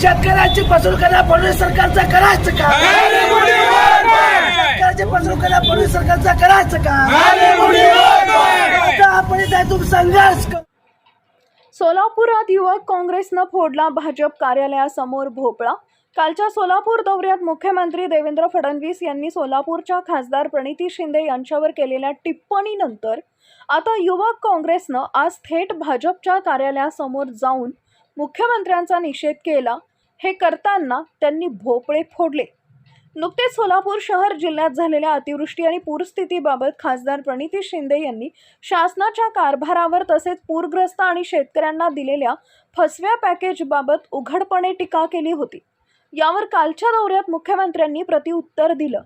शेतकऱ्यांची फसवणूक करा फडणवीस सरकारचा करायचं का? शेतकऱ्याची फसवणूक करा फडणवीस सरकारचा करायचं का? आता आपण त्यातून संघर्ष करू सोलापुरात युवक काँग्रेसनं फोडला भाजप कार्यालयासमोर भोपळा. कालच्या सोलापूर दौऱ्यात मुख्यमंत्री देवेंद्र फडणवीस यांनी सोलापूरच्या खासदार प्रणिती शिंदे यांच्यावर केलेल्या टिप्पणीनंतर आता युवक काँग्रेसनं आज थेट भाजपच्या कार्यालयासमोर जाऊन मुख्यमंत्र्यांचा निषेध केला. हे करताना त्यांनी भोपळे फोडले. नुकतेच सोलापूर शहर जिल्ह्यात झालेल्या अतिवृष्टी आणि पूरस्थितीबाबत खासदार प्रणिती शिंदे यांनी शासनाच्या कारभारावर तसेच पूरग्रस्त आणि शेतकऱ्यांना दिलेल्या फसव्या पॅकेजबाबत उघडपणे टीका केली होती. यावर कालच्या दौऱ्यात मुख्यमंत्र्यांनी प्रतिउत्तर दिलं.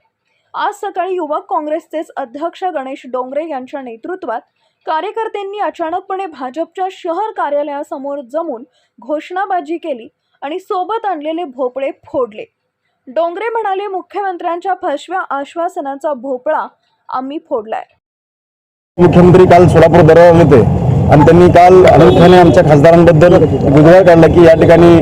आज सकाळी युवक काँग्रेसचेच अध्यक्ष गणेश डोंगरे यांच्या नेतृत्वात कार्यकर्त्यांनी अचानकपणे भाजपच्या शहर कार्यालयासमोर जमून घोषणाबाजी केली. आणि सोबत आणलेले भोपळे फोडले. डोंगरे म्हणाले मुख्यमंत्र्यांच्या फसव्या आश्वासनाचा भोपळा आम्ही फोडलाय. मुख्यमंत्री काल सोलापूर दौऱ्यावर होते. आणि त्यांनी काल अनोख्याने आमच्या खासदारांबद्दल विद्रोह काढला की या ठिकाणी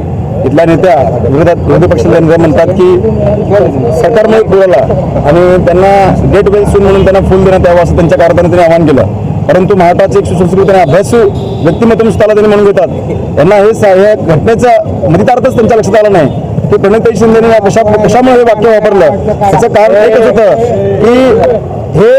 इथल्या नेत्या विरोधात विरोधी पक्षाच्या नेत्या म्हणतात की सरकारने एक पुरवला आणि त्यांना गेट वेल सून म्हणून त्यांना फुल देण्यात यावं असं त्यांच्या कारभाराने त्यांनी आवाहन केलं. परंतु महाराष्ट्राचे एक सुसंस्कृत आणि अभ्यासू व्यक्तिमत्व नुसताला त्यांनी म्हणून घेतात. यांना हे ह्या घटनेचा म्हणजे मदितार्थच त्यांच्या लक्षात आला नाही. की प्रणिताई शिंदेने कशा कशामुळे हे वाक्य वापरलं? त्याचं कारण एकच होतं की हे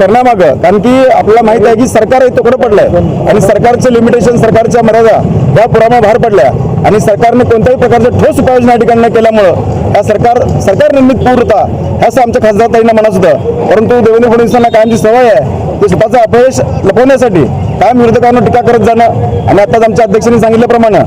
करण्यामागं कारण की आपल्याला माहीत आहे की सरकार हे तुकडं पडलंय. आणि सरकारचे लिमिटेशन सरकारच्या मर्यादा या पुरामुळे बाहेर पडल्या. आणि सरकारने कोणत्याही प्रकारचं ठोस उपाययोजना या ठिकाणी केल्यामुळं हा सरकार सरकार निर्मित पूर होता असं आमच्या खासदारताईंना म्हणत होतं. परंतु देवेंद्र फडणवीसांना कायमची सवय आहे ते स्वतःचा अपयश लपवण्यासाठी कायम विरोधकांना टीका करत जाणं. आणि आताच आमच्या अध्यक्षांनी सांगितल्याप्रमाणे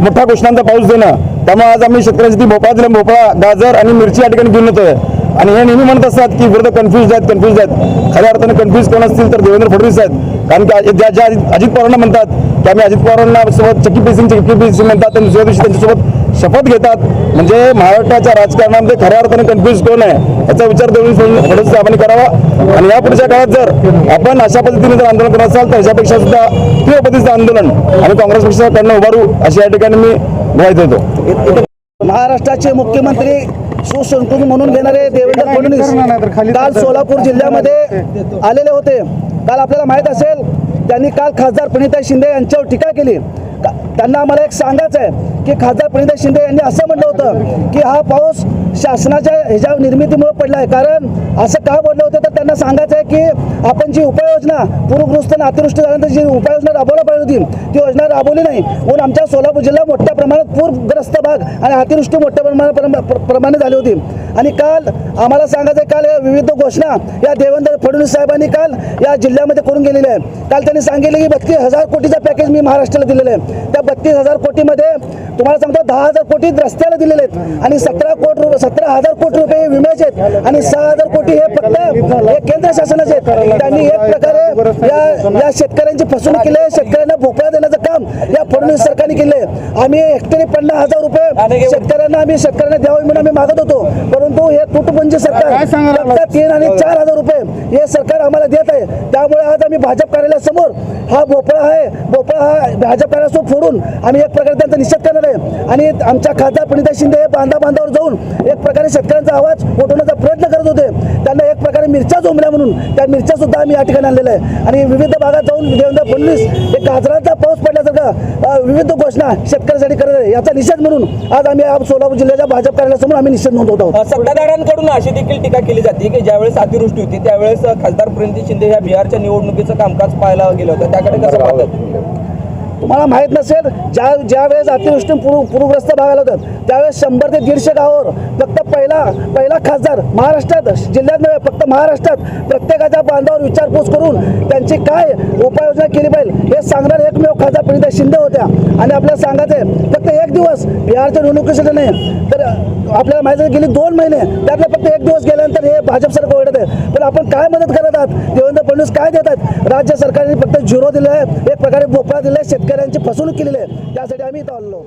मोठ्या घोषणांचा पाऊस देणं. त्यामुळे आज आम्ही शेतकऱ्यांची ती भोपळा दिला भोपळा गाजर आणि मिरची या ठिकाणी घेऊन येतोय. आणि हे नेहमी म्हणत असतात की विरोध कन्फ्युज आहेत कन्फ्युज आहेत. खऱ्या अर्थाने कन्फ्युज कोण असतील तर देवेंद्र फडणवीस आहेत. कारण की ज्या ज्या अजित अजित पवारांना म्हणतात की आम्ही अजित पवारांना सोबत चक्की पेसिंग चक्की पेसिंग म्हणतात आणि दुसऱ्या दिवशी त्यांच्यासोबत शपथ घेतात. म्हणजे महाराष्ट्राच्या राजकारणामध्ये खऱ्या अर्थाने कन्फ्युज कोण आहे याचा विचार देवेंद्र फडणवीस साहेबांनी करावा. आणि या पुढच्या काळात जर आपण अशा पद्धतीने जर आंदोलन करत असाल तर ह्याच्यापेक्षा सुद्धा तीव्र पद्धतीचं आंदोलन आम्ही काँग्रेस पक्षाकडनं उभारू अशी या ठिकाणी मी ग्वाही देतो. महाराष्ट्राचे मुख्यमंत्री सुसंस्कृत म्हणून घेणारे देवेंद्र फडणवीस काल सोलापूर जिल्ह्यामध्ये आलेले होते. काल आपल्याला माहीत असेल त्यांनी काल खासदार प्रणिता शिंदे यांच्यावर टीका केली. त्यांना आम्हाला एक सांगायचं आहे की खासदार प्रणिता शिंदे यांनी असं म्हटलं होतं की हा पाऊस शासनाच्या ह्याच्या निर्मितीमुळे पडला आहे कारण असं का बोललं होतं? तर त्यांना सांगायचं आहे की आपण जी उपाययोजना पूरग्रस्त आणि अतिवृष्टी झाल्यानंतर जी उपाययोजना राबवायला पाहिजे होती ती योजना राबवली नाही. म्हणून आमच्या सोलापूर जिल्हा मोठ्या प्रमाणात पूरग्रस्त भाग आणि अतिवृष्टी मोठ्या प्रमाणात प्रमा- प्र- प्रमाणे झाली होती. आणि काल आम्हाला सांगायचं आहे, काल या विविध घोषणा या देवेंद्र फडणवीस साहेबांनी काल या जिल्ह्यामध्ये करून गेलेल्या आहे काल त्यांनी सांगितले की बत्तीस हजार कोटीचा पॅकेज मी महाराष्ट्राला दिलेलं आहे. त्या बत्तीस हजार कोटीमध्ये तुम्हाला सांगतो दहा हजार कोटी रस्त्याला दिलेले आहेत. आणि सतरा कोटी रुपये सतरा हजार कोटी रुपये हे विम्याचे आहेत. आणि सहा हजार कोटी हे फक्त हे केंद्र शासनाचे आहेत. त्यांनी एक प्रकारे या या शेतकऱ्यांची फसवणूक केली आहे. शेतकऱ्यांना भोपळा देण्याचं काम या फडणवीस सरकारने केले आम्ही हेक्टरी पन्नास हजार रुपये शेतकऱ्यांना आम्ही शेतकऱ्यांना द्यावे म्हणून आम्ही मागत होतो. परंतु हे तुटपुंजी सरकार तीन आणि चार हजार रुपये हे सरकार आम्हाला देत आहे. त्यामुळे आज आम्ही भाजप कार्यालयासमोर हा भोपळा आहे. भोपळा हा भाजप कार्यालयासमोर फोडून आम्ही एक प्रकारे त्यांचा निषेध करणार आहे. आणि आमच्या खासदार प्रणिता शिंदे हे बांधा बांधावर जाऊन एक एक प्रकारे शेतकऱ्यांचा आवाज उठवण्याचा प्रयत्न करत होते. त्यांना एक प्रकारे मिरच्या जोमल्या म्हणून त्या मिरच्या सुद्धा आम्ही या ठिकाणी आणलेल्या आहे आणि विविध भागात जाऊन देवेंद्र फडणवीस एक गाजराचा पाऊस पडल्यासारखा विविध घोषणा शेतकऱ्यांसाठी करत आहे याचा निषेध म्हणून आज आम्ही सोलापूर जिल्ह्याच्या भाजप कार्यालयासमोर आम्ही निषेध नोंदवत आहोत. सत्ताधाऱ्यांकडून अशी देखील टीका केली जाते की ज्यावेळेस अतिवृष्टी होती त्यावेळेस खासदार प्रणिती शिंदे ह्या बिहारच्या निवडणुकीचं कामकाज पाहायला गेलं होतं. त्याकडे कसं पाहतात? तुम्हाला माहीत नसेल ज्या ज्या वेळेस अतिवृष्टी पूर पूरग्रस्त भागाला होतात त्यावेळेस शंभर ते दीडशे गावावर फक्त पहिला पहिला खासदार महाराष्ट्रात जिल्ह्यात नव्हे फक्त महाराष्ट्रात प्रत्येकाच्या बांधावर विचारपूस करून त्यांची काय उपाययोजना केली पाहिजे हे सांगणारे एकमेव खासदार प्रणिता शिंदे होत्या. आणि आपल्याला सांगायचं आहे फक्त एक दिवस बिहारच्या निवडणुकीसाठी नाही. तर आपल्याला माहिती आहे गेली दोन महिने त्यातला फक्त एक दिवस गेल्यानंतर हे भाजप सरकार ओढत आहे. पण आपण काय मदत करत आहात? देवेंद्र फडणवीस काय देतात राज्य सरकारने फक्त झिरो दिलं आहे एक प्रकारे भोपळा दिला आहे शेतकऱ्यांची फसवणूक केलेली आहे. त्यासाठी आम्ही इथं आलो